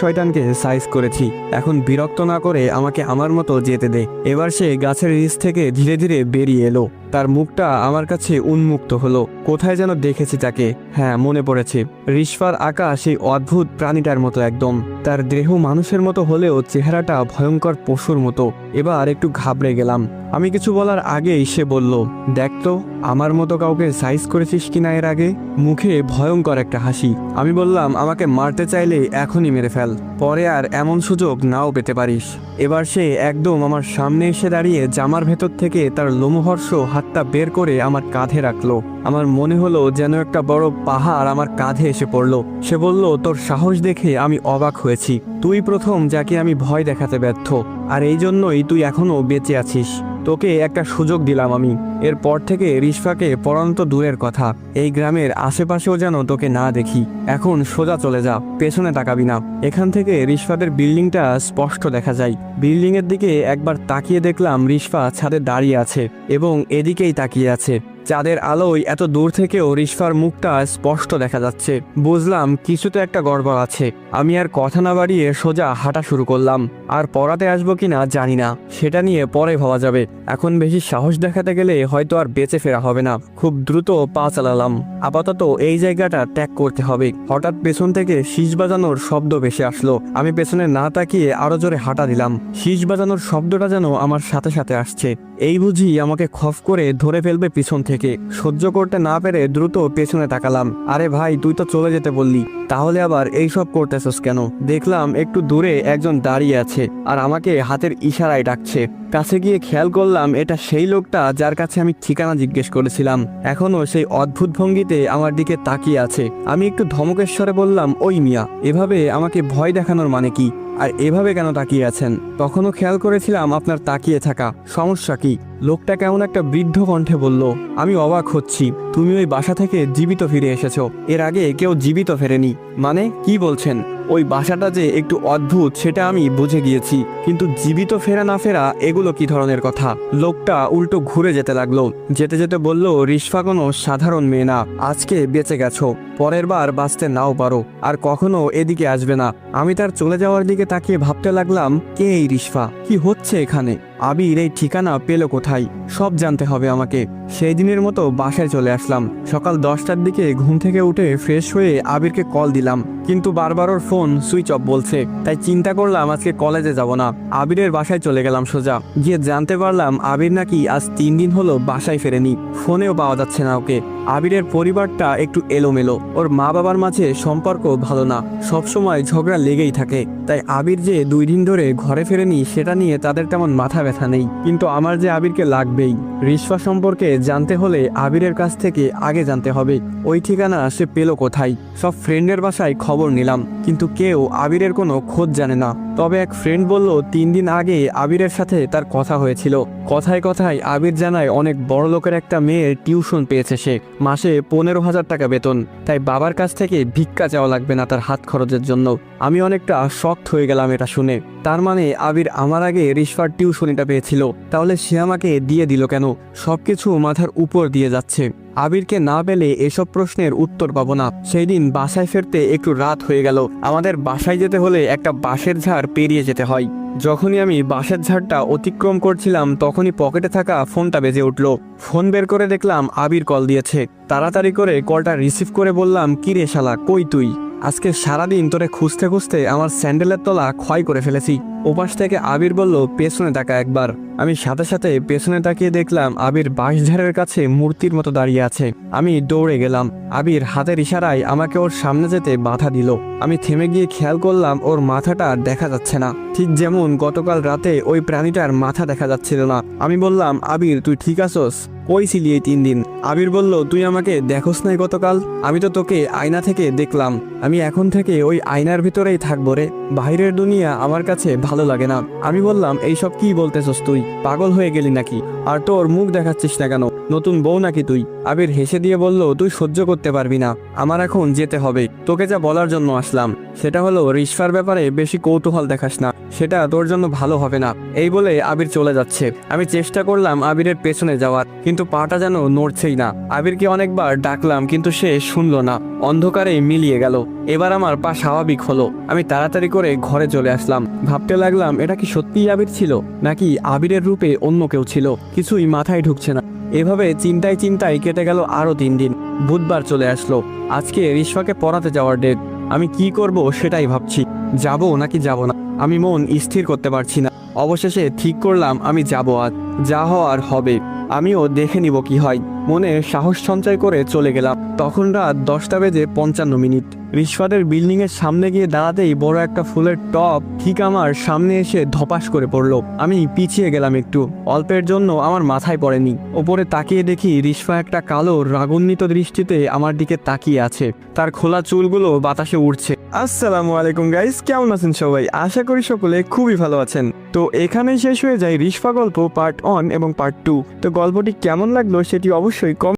শয়তানকে সাইজ করেছি। এখন বিরক্ত না করে আমাকে আমার মতো যেতে দে। এবার সে গাছের রিস থেকে ধীরে ধীরে বেরিয়ে এলো। তার মুখটা আমার কাছে উন্মুক্ত হলো। কোথায় যেন দেখেছি তাকে। হ্যাঁ মনে পড়েছে। রিশফার আঁকা সেই অদ্ভুত প্রাণীটার মতো একদম। তার দেহ মানুষের মতো হলেও চেহারাটা ভয়ঙ্কর পশুর মতো। এবার একটু ঘাবড়ে গেলাম। আমি কিছু বলার আগেই সে বলল, দেখ তো, আমার মতো কাউকে সাইজ করেছিস কিনা এর আগে? মুখে ভয়ঙ্কর একটা হাসি। আমি বললাম, আমাকে মারতে চাইলে এখনই মেরে ফেল। পরে আর এমন সুযোগ নাও পেতে পারিস। এবার সে একদম আমার সামনে এসে দাঁড়িয়ে জামার ভেতর থেকে তার লোমহর্ষ হাতটা বের করে আমার কাঁধে রাখল। আমার মনে হলো যেন একটা বড় পাহাড় আমার কাঁধে এসে পড়ল। সে বলল, তোর সাহস দেখে আমি অবাক হয়েছি। তুই প্রথম যাকে আমি ভয় দেখাতে ব্যর্থ। আর এই জন্যই তুই এখনও বেঁচে আছিস। তোকে একটা সুযোগ দিলাম আমি। এরপর থেকে রিশফাকে পরন্ত দূরের কথা। এই গ্রামের আশেপাশেও যেন তোকে না দেখি। এখন সোজা চলে যা, পেছনে তাকাবি না। এখান থেকে রিশফাদের বিল্ডিংটা স্পষ্ট দেখা যায়। বিল্ডিংয়ের দিকে একবার তাকিয়ে দেখলাম রিশফা ছাদে দাঁড়িয়ে আছে এবং এদিকেই তাকিয়ে আছে। চাঁদের আলোয় এত দূর থেকেও রিশফার মুখটা স্পষ্ট দেখা যাচ্ছে। বুঝলাম কিছুতে একটা গড়বড় আছে। আমি আর কথা না বাড়িয়ে সোজা হাঁটা শুরু করলাম। আর পড়াতে আসব কিনা জানি না। সেটা নিয়ে পরে ভাবা যাবে। এখন বেশি সাহস দেখাতে গেলে হয়তো আর বেঁচে ফেরা হবে না। খুব দ্রুত পা চালালাম। আপাতত এই জায়গাটা ত্যাগ করতে হবে। হঠাৎ পেছন থেকে শীষ বাজানোর শব্দ ভেসে আসলো। আমি পেছনে না তাকিয়ে আরও জোরে হাঁটা দিলাম। শীষ বাজানোর শব্দটা যেন আমার সাথে সাথে আসছে। এই বুঝি আমাকে খফ করে ধরে ফেলবে পিছন থেকে। সহ্য করতে না পেরে দ্রুত পেছনে তাকালাম। আরে ভাই, তুই তো চলে যেতে বললি। তাহলে আবার এই সব করতেছস কেন? দেখলাম একটু দূরে একজন দাঁড়িয়ে আছে আর আমাকে হাতের ইশারায় ডাকছে। কাছে গিয়ে খেয়াল করলাম এটা সেই লোকটা যার কাছে আমি ঠিকানা জিজ্ঞেস করেছিলাম। এখনও সেই অদ্ভুত ভঙ্গিতে আমার দিকে তাকিয়ে আছে। আমি একটু ধমকেশ্বরে বললাম, ওই মিয়া, এভাবে আমাকে ভয় দেখানোর মানে কি? আর এভাবে কেন তাকিয়ে আছেন? তখনও খেয়াল করেছিলাম আপনার তাকিয়ে থাকা। সমস্যা কি? লোকটা কেমন একটা বৃদ্ধ কণ্ঠে বলল, আমি অবাক হচ্ছি। তুমি ওই বাসা থেকে জীবিত ফিরে এসেছ। এর আগে কেউ জীবিত ফেরেনি। মানে কি বলছেন? ওই বাসাটা যে একটু অদ্ভুত, সেটা আমি বুঝে গিয়েছি। কিন্তু জীবিত ফেরা না ফেরা, এগুলো কি ধরনের কথা? লোকটা উল্টো ঘুরে যেতে লাগল। যেতে যেতে বলল, রিশফা কোনো সাধারণ মেয়ে না। আজকে বেঁচে গেছো। পরের বার বাঁচতে নাও পারো। আর কখনো এদিকে আসবে না। আমি তার চলে যাওয়ার দিকে তাকিয়ে ভাবতে লাগলাম, কে এই রিশফা? কি হচ্ছে এখানে? আবির এই ঠিকানা পেল কোথায়? সব জানতে হবে আমাকে। সেই দিনের মতো বাসায় চলে আসলাম। সকাল দশটার দিকে ঘুম থেকে উঠে ফ্রেশ হয়ে আবিরকে কল দিলাম। কিন্তু বারবার ওর ফোন সুইচ অফ বলছে। তাই চিন্তা করলাম আজকে কলেজে যাব না। আবিরের বাসায় চলে গেলাম সোজা। গিয়ে জানতে পারলাম আবির নাকি আজ তিন দিন হলো বাসায় ফেরেনি। ফোনেও পাওয়া যাচ্ছে না ওকে। আবিরের পরিবারটা একটু এলোমেলো। ওর মা বাবার মাঝে সম্পর্ক ভালো না। সবসময় ঝগড়া লেগেই থাকে। তাই আবির যে দুই দিন ধরে ঘরে ফেরেনি, সেটা নিয়ে তাদের তেমন মাথা ব্যথা নেই। কিন্তু আমার যে আবিরকে লাগবেই রিশফা সম্পর্কে জানতে হলে আবিরের কাছ থেকে আগে জানতে হবে, ওই ঠিকানা সে পেল কোথায়। সব ফ্রেন্ডের বাসায় খবর নিলাম, কিন্তু কেউ আবিরের কোনো খোঁজ জানে না। তবে এক ফ্রেন্ড বলল, তিন দিন আগে আবিরের সাথে তার কথা হয়েছিল। কথায় কথায় আবির জানায় অনেক বড় লোকের একটা মেয়ের টিউশন পেয়েছে সে। মাসে পনেরো হাজার টাকা বেতন। তাই বাবার কাছ থেকে ভিক্ষা চাওয়া লাগবে না তার হাত খরচের জন্য। আমি অনেকটা শক্ত হয়ে গেলাম এটা শুনে। তার মানে আবির আমার আগে রিশফার টিউশনিটা পেয়েছিল। তাহলে সে আমাকে দিয়ে দিল কেন? সবকিছু মাথার উপর দিয়ে যাচ্ছে। আবিরকে না পেলে এসব প্রশ্নের উত্তর পাবো না। সেই দিন বাসায় ফেরতে একটু রাত হয়ে গেল। আমাদের বাসায় যেতে হলে একটা বাঁশের ঝাড় পেরিয়ে যেতে হয়। যখনই আমি বাঁশের ঝাড়টা অতিক্রম করছিলাম, তখনই পকেটে থাকা ফোনটা বেজে উঠল। ফোন বের করে দেখলাম আবির কল দিয়েছে। তাড়াতাড়ি করে কলটা রিসিভ করে বললাম, কি রে শালা, কই তুই? আজকে সারাদিন তোরে খুঁজতে খুঁজতে আমার স্যান্ডেলের তলা ক্ষয় করে ফেলেছি। ওপাশ থেকে আবির বলল, পেছনে তাকা একবার। আমি সাথে সাথে পেছনে তাকিয়ে দেখলাম আবির বাঁশঝাড়ের কাছে মূর্তির মতো দাঁড়িয়ে আছে। আমি দৌড়ে গেলাম। আবির হাতের ইশারায় আমাকে ওর সামনে যেতে বাধা দিল। আমি থেমে গিয়ে খেয়াল করলাম ওর মাথাটা দেখা যাচ্ছে না। ঠিক যেমন গতকাল রাতে ওই প্রাণীটার মাথা দেখা যাচ্ছিল না। আমি বললাম, আবির, তুই ঠিক আছোস? কই ছিলি এই তিন দিন? আবির বলল, তুই আমাকে দেখোস নাই গতকাল? আমি তো তোকে আয়না থেকে দেখলাম। আমি এখন থেকে ওই আয়নার ভিতরেই থাকব রে। বাইরের দুনিয়া আমার কাছে ভালো লাগে না। আমি বললাম, এইসব কি বলতেছস তুই? পাগল হয়ে গেলি নাকি? আর তোর মুখ দেখাচ্ছিস না কেন? নতুন বউ নাকি তুই? আবির হেসে দিয়ে বলল, তুই সহ্য করতে পারবি না। আমার এখন যেতে হবে। তোকে যা বলার জন্য আসলাম। সেটা হলো রিশফার ব্যাপারে বেশি কৌতূহল দেখাস না। সেটা তোর জন্য ভালো হবে না। এই বলে আবির চলে যাচ্ছে। আমি চেষ্টা করলাম আবিরের পেছনে যাওয়ার, কিন্তু পাটা যেন নড়ছেই না। আবিরকে অনেকবার ডাকলাম, কিন্তু সে শুনলো না। অন্ধকারে মিলিয়ে গেল। এবার আমার পা স্বাভাবিক হলো। আমি তাড়াতাড়ি করে ঘরে চলে আসলাম। ভাবতে লাগলাম, এটা কি সত্যিই আবির ছিল? নাকি আবিরের রূপে অন্য কেউ ছিল? কিছুই মাথায় ঢুকছে না। এভাবে চিন্তায় চিন্তায় কেটে গেল আরও তিন দিন। বুধবার চলে আসলো। আজকে রিশফাকে পড়াতে যাওয়ার ডেট আমি কি করব সেটাই ভাবছি। যাব নাকি যাব না? আমি মন স্থির করতে পারছি না। অবশেষে ঠিক করলাম, আমি যাব আজ যা হওয়ার হবে। আমিও দেখে নিব কি হয়। মনে সাহস সঞ্চয় করে চলে গেলাম। তখন রাত দশটা বেজে পঞ্চান্ন মিনিট। রিশফাদের বিল্ডিং এর সামনে গিয়ে দাঁড়াতেই বড় একটা ফুলের টপ ঠিক আমার সামনে এসে ধপাস করে পড়ল। আমি পিছিয়ে গেলাম একটু। অল্পের জন্য আমার মাথায় পড়েনি। ওপরে তাকিয়ে দেখি রিশফা একটা কালো, রাগান্বিত দৃষ্টিতে আমার দিকে তাকিয়ে আছে। তার খোলা চুলগুলো বাতাসে উঠছে আসসালামু আলাইকুম গাইস কেমন আছেন সবাই? আশা করি সকলে, খুবই ভালো আছেন। তো এখানেই শেষ হয়ে যায় রিশফা গল্প পার্ট ওয়ান এবং পার্ট টু। তো গল্পটি কেমন লাগল সেটি অবশ্যই কম